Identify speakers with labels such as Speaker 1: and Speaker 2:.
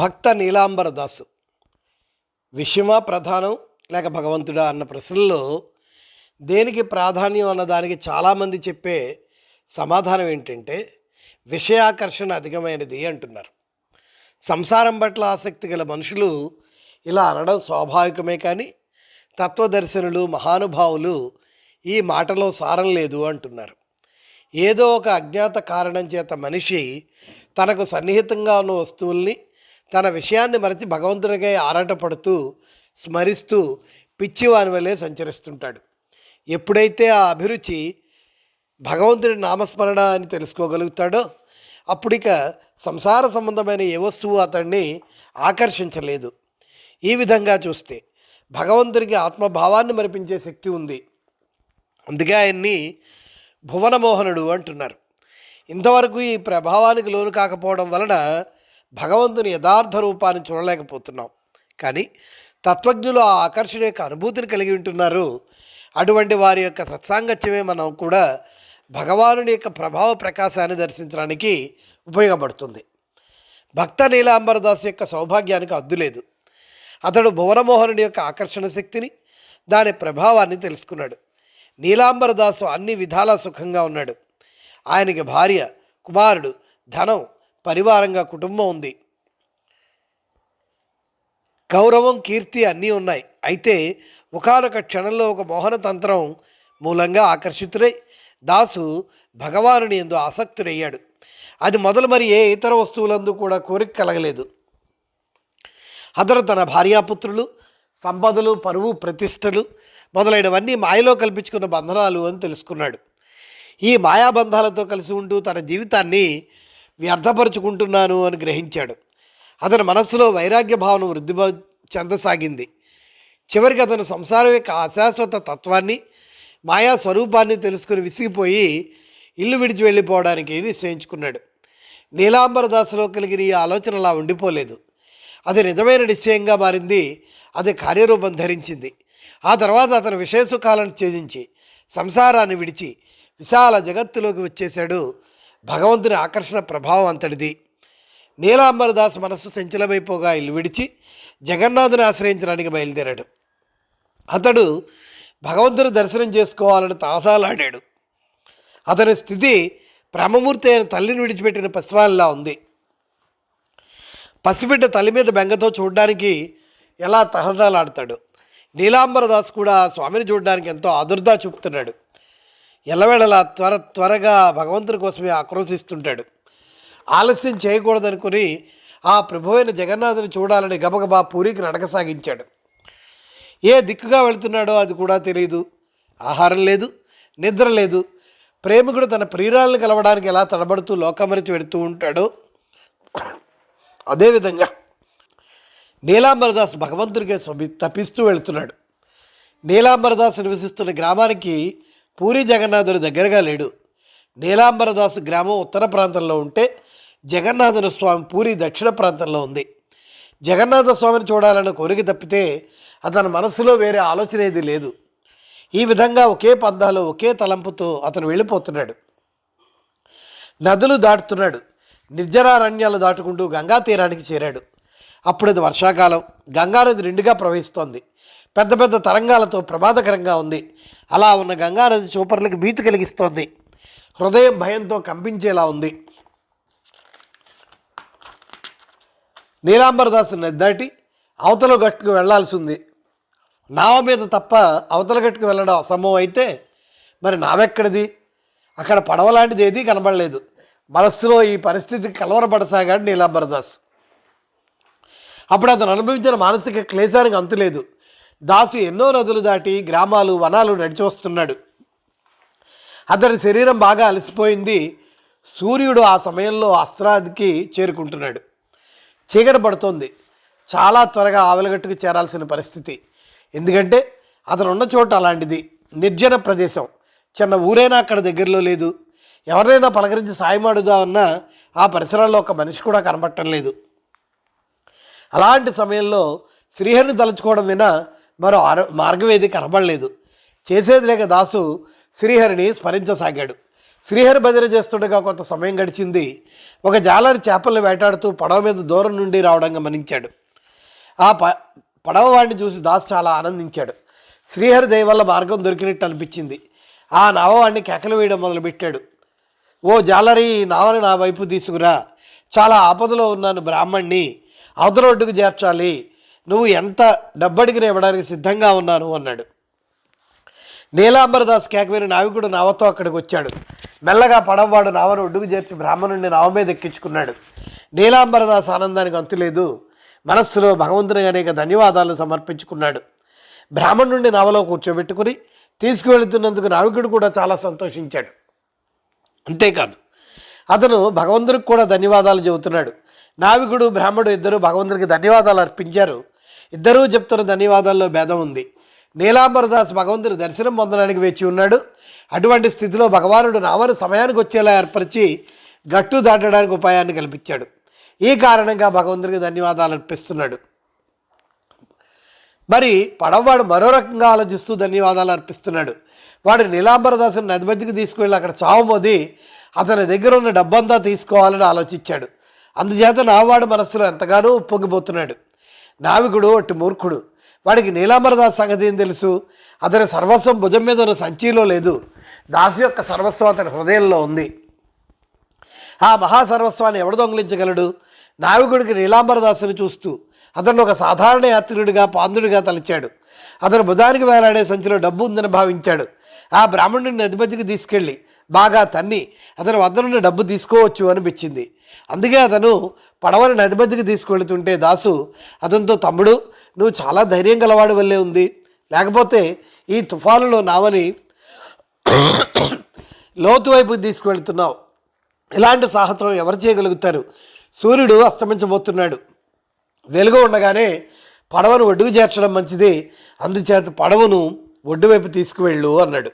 Speaker 1: భక్త నీలాంబర దాసు. విషయమా ప్రధానం? లేక భగవంతుడా అన్న ప్రశ్నలో దేనికి ప్రాధాన్యం అన్న దానికి చాలామంది చెప్పే సమాధానం ఏంటంటే విషయాకర్షణ అధికమైనది అంటున్నారు. సంసారం పట్ల ఆసక్తి గల మనుషులు ఇలా అనడం స్వాభావికమే కానీ తత్వదర్శనులు మహానుభావులు ఈ మాటలో సారం లేదు అంటున్నారు. ఏదో ఒక అజ్ఞాత కారణం చేత మనిషి తనకు సన్నిహితంగా ఉన్న వస్తువుల్ని తన విషయాన్ని మరచి భగవంతునికై ఆరాటపడుతూ స్మరిస్తూ పిచ్చివాని వలె సంచరిస్తుంటాడు. ఎప్పుడైతే ఆ అభిరుచి భగవంతుడి నామస్మరణ అని తెలుసుకోగలుగుతాడో అప్పుడిక సంసార సంబంధమైన ఏ వస్తువు అతన్ని ఆకర్షించలేదు. ఈ విధంగా చూస్తే భగవంతుడికి ఆత్మభావాన్ని మరిపించే శక్తి ఉంది. అందుకే ఆయన్ని భువనమోహనుడు అంటున్నారు. ఇంతవరకు ఈ ప్రభావానికి లోను కాకపోవడం వలన భగవంతుని యథార్థ రూపాన్ని చూడలేకపోతున్నాం. కానీ తత్వజ్ఞులు ఆ ఆకర్షణ యొక్క అనుభూతిని కలిగి ఉంటున్నారు. అటువంటి వారి యొక్క సత్సాంగత్యమే మనం కూడా భగవానుని యొక్క ప్రభావ ప్రకాశాన్ని దర్శించడానికి ఉపయోగపడుతుంది. భక్త నీలాంబరదాస్ యొక్క సౌభాగ్యానికి అద్దులేదు అతడు భువనమోహనుడి యొక్క ఆకర్షణ శక్తిని దాని ప్రభావాన్ని తెలుసుకున్నాడు. నీలాంబరదాసు అన్ని విధాలా సుఖంగా ఉన్నాడు. ఆయనకి భార్య కుమారుడు ధనం పరివారంగా కుటుంబం ఉంది. గౌరవం కీర్తి అన్నీ ఉన్నాయి. అయితే ఒకనొక క్షణంలో ఒక మోహన తంత్రం మూలంగా ఆకర్షితుడై దాసు భగవానుని ఎందు ఆసక్తుడయ్యాడు. అది మొదలు మరి ఏ ఇతర వస్తువులందు కూడా కోరిక కలగలేదు. అతను తన భార్యాపుత్రులు సంపదలు పరువు ప్రతిష్టలు మొదలైనవన్నీ మాయలో కల్పించుకున్న బంధనాలు అని తెలుసుకున్నాడు. ఈ మాయాబంధాలతో కలిసి ఉంటూ తన జీవితాన్ని వ్యర్థపరుచుకుంటున్నాను అని గ్రహించాడు. అతని మనస్సులో వైరాగ్య భావన వృద్ధి చెందసాగింది. చివరికి అతను సంసారం యొక్క అశాశ్వత తత్వాన్ని మాయా స్వరూపాన్ని తెలుసుకుని విసిగిపోయి ఇల్లు విడిచి వెళ్ళిపోవడానికి నిశ్చయించుకున్నాడు. నీలాంబరదాసులో కలిగిన ఈ ఆలోచన అలా ఉండిపోలేదు. అది నిజమైన నిశ్చయంగా మారింది అది కార్యరూపం ధరించింది. ఆ తర్వాత అతను విషయ సుఖాలను ఛేదించి సంసారాన్ని విడిచి విశాల జగత్తులోకి వచ్చేశాడు భగవంతుని ఆకర్షణ ప్రభావం అంతటిది. నీలాంబరదాస్ మనస్సు సంచలమైపోగా ఇల్లు విడిచి జగన్నాథుని ఆశ్రయించడానికి బయలుదేరాడు. అతడు భగవంతుని దర్శనం చేసుకోవాలని తాసాలాడాడు అతని స్థితి ప్రేమమూర్తి అయిన తల్లిని విడిచిపెట్టిన పసివాళ్ళలా ఉంది. పసిబిడ్డ తల్లి మీద బెంగతో చూడడానికి ఎలా తహదాలాడతాడు నీలాంబరదాస్ కూడా స్వామిని చూడడానికి ఎంతో ఆదుర్దా చూపుతున్నాడు. ఎల్లవేళలా త్వర త్వరగా భగవంతుని కోసమే ఆక్రోశిస్తుంటాడు. ఆలస్యం చేయకూడదనుకుని ఆ ప్రభువైన జగన్నాథుని చూడాలని గబగబా పూరికి నడక సాగించాడు ఏ దిక్కుగా వెళ్తున్నాడో అది కూడా తెలియదు ఆహారం లేదు నిద్ర లేదు. ప్రేమికుడు తన ప్రియురాలను కలవడానికి ఎలా తడబడుతూ లోకమరిచి వెడుతూ ఉంటాడో అదేవిధంగా నీలాంబరదాస్ భగవంతుడికే స్వమి తప్పిస్తూ వెళుతున్నాడు. నీలాంబరదాస్ నివసిస్తున్న గ్రామానికి పూరి జగన్నాథుడి దగ్గరగా లేడు. నీలాంబరదాసు గ్రామం ఉత్తర ప్రాంతంలో ఉంటే జగన్నాథుని స్వామి పూరి దక్షిణ ప్రాంతంలో ఉంది. జగన్నాథ స్వామిని చూడాలన్న కోరిక తప్పితే అతని మనసులో వేరే ఆలోచన ఏది లేదు. ఈ విధంగా ఒకే పందాలో ఒకే తలంపుతో అతను వెళ్ళిపోతున్నాడు. నదులు దాటుతున్నాడు. నిర్జనారణ్యాలు దాటుకుంటూ గంగా తీరానికి చేరాడు. అప్పుడు అది వర్షాకాలం. గంగానది నిండుగా ప్రవహిస్తోంది. పెద్ద పెద్ద తరంగాలతో ప్రమాదకరంగా ఉంది. అలా ఉన్న గంగానది చూపర్లకు భీతి కలిగిస్తోంది. హృదయం భయంతో కంపించేలా ఉంది. నీలాంబరదాసు నది దాటి అవతల గట్టుకు వెళ్ళాల్సి ఉంది నావ మీద తప్ప అవతల గట్టుకు వెళ్ళడం అసంభవం అయితే మరి నావెక్కడిది? అక్కడ పడవ లాంటిది ఏదీ కనబడలేదు. మనస్సులో ఈ పరిస్థితికి కలవరపడసాగాడు నీలాంబరదాసు. అప్పుడు అతను అనుభవించిన మానసిక క్లేశానికి అంతులేదు. దాసు ఎన్నో నదులు దాటి గ్రామాలు వనాలు నడిచి వస్తున్నాడు. అతని శరీరం బాగా అలసిపోయింది. సూర్యుడు ఆ సమయంలో అస్త్రాదికి చేరుకుంటున్నాడు. చీకటి పడుతోంది. చాలా త్వరగా ఆవలగట్టుకు చేరాల్సిన పరిస్థితి. ఎందుకంటే అతను ఉన్న చోట అలాంటిది. నిర్జన ప్రదేశం. చిన్న ఊరైనా అక్కడ దగ్గరలో లేదు. ఎవరినైనా పలకరించి సాయం అడుగుదామన్నా ఆ పరిసరాల్లో ఒక మనిషి కూడా కనబట్టం లేదు. అలాంటి సమయంలో శ్రీహరిని తలుచుకోవడం వినా మరో ఆరో మార్గం ఏది కనబడలేదు. చేసేది లేక దాసు శ్రీహరిని స్మరించసాగాడు. శ్రీహరి భజన చేస్తుండగా కొంత సమయం గడిచింది. ఒక జాలరి చేపలను వేటాడుతూ పడవ మీద దూరం నుండి రావడం గమనించాడు. ఆ ప పడవ వాడిని చూసి దాస్ చాలా ఆనందించాడు. శ్రీహరి దయ వల్ల మార్గం దొరికినట్టు అనిపించింది. ఆ నావవాణ్ణి కేకలు వేయడం మొదలుపెట్టాడు. ఓ జాలరి నావని నా వైపు తీసుకురా. చాలా ఆపదలో ఉన్నాను బ్రాహ్మణ్ణి. అవతల ఒడ్డుకు చేర్చాలి. నువ్వు ఎంత డబ్బడిగిన ఇవ్వడానికి సిద్ధంగా ఉన్నాను అన్నాడు. నీలాంబరదాస్ కేకవేని నావికుడు నావతో అక్కడికి వచ్చాడు. మెల్లగా పడవవాడు నావను ఒడ్డుకు చేర్చి బ్రాహ్మణుడిని నావ మీద ఎక్కించుకున్నాడు. నీలాంబరదాస్ ఆనందానికి అంతులేదు. మనస్సులో భగవంతుని అనేక ధన్యవాదాలు సమర్పించుకున్నాడు. బ్రాహ్మణుడిని నావలో కూర్చోబెట్టుకుని తీసుకువెళుతున్నందుకు నావికుడు కూడా చాలా సంతోషించాడు. అంతేకాదు అతను భగవంతుడికి కూడా ధన్యవాదాలు చెబుతున్నాడు. నావికుడు బ్రాహ్మడు ఇద్దరు భగవంతుడికి ధన్యవాదాలు అర్పించారు. ఇద్దరూ చెప్తున్న ధన్యవాదాల్లో భేదం ఉంది. నీలాంబరదాస్ భగవంతుని దర్శనం పొందడానికి వేచి ఉన్నాడు. అటువంటి స్థితిలో భగవానుడు రావణ సమయానికి వచ్చేలా ఏర్పరిచి గట్టు దాటడానికి ఉపాయాన్ని కల్పించాడు. ఈ కారణంగా భగవంతుడికి ధన్యవాదాలు అర్పిస్తున్నాడు. మరి పడవవాడు మరో రకంగా ఆలోచిస్తూ ధన్యవాదాలు అర్పిస్తున్నాడు. వాడు నీలాంబరదాసుని నది మధ్యకు తీసుకువెళ్ళి అక్కడ చావమోది అతని దగ్గర ఉన్న డబ్బంతా తీసుకోవాలని ఆలోచించాడు. అందుచేత నావాడు మనస్సులో ఎంతగానో ఉప్పొంగిపోతున్నాడు. నావికుడు అట్టి మూర్ఖుడు. వాడికి నీలాంబరదాస్ సంగతి ఏం తెలుసు? అతని సర్వస్వం భుజం మీద ఉన్న సంచిలో లేదు. దాసు యొక్క సర్వస్వం అతని హృదయంలో ఉంది. ఆ మహాసర్వస్వాన్ని ఎవడు దొంగిలించగలడు? నావికుడికి నీలాంబరదాసుని చూస్తూ అతను ఒక సాధారణ యాత్రికుడిగా పాందుడిగా తలచాడు. అతను బుధానికి వేలాడే సంచిలో డబ్బు ఉందని భావించాడు. ఆ బ్రాహ్మణుడిని అధిపతికి తీసుకెళ్ళి బాగా తన్ని అతని వద్ద నుండి డబ్బు తీసుకోవచ్చు అనిపించింది. అందుకే అతను పడవని నది మధ్యకి తీసుకెళ్తుంటే దాసు అతనితో తమ్ముడు నువ్వు చాలా ధైర్యం గలవాడు వల్లే ఉంది. లేకపోతే ఈ తుఫానులో నావని లోతు వైపు తీసుకువెళ్తున్నావు ఇలాంటి సాహసం ఎవరు చేయగలుగుతారు? సూర్యుడు అస్తమించబోతున్నాడు. వెలుగు ఉండగానే పడవను ఒడ్డుకు చేర్చడం మంచిది. అందుచేత పడవను ఒడ్డు వైపు తీసుకువెళ్ళు అన్నాడు.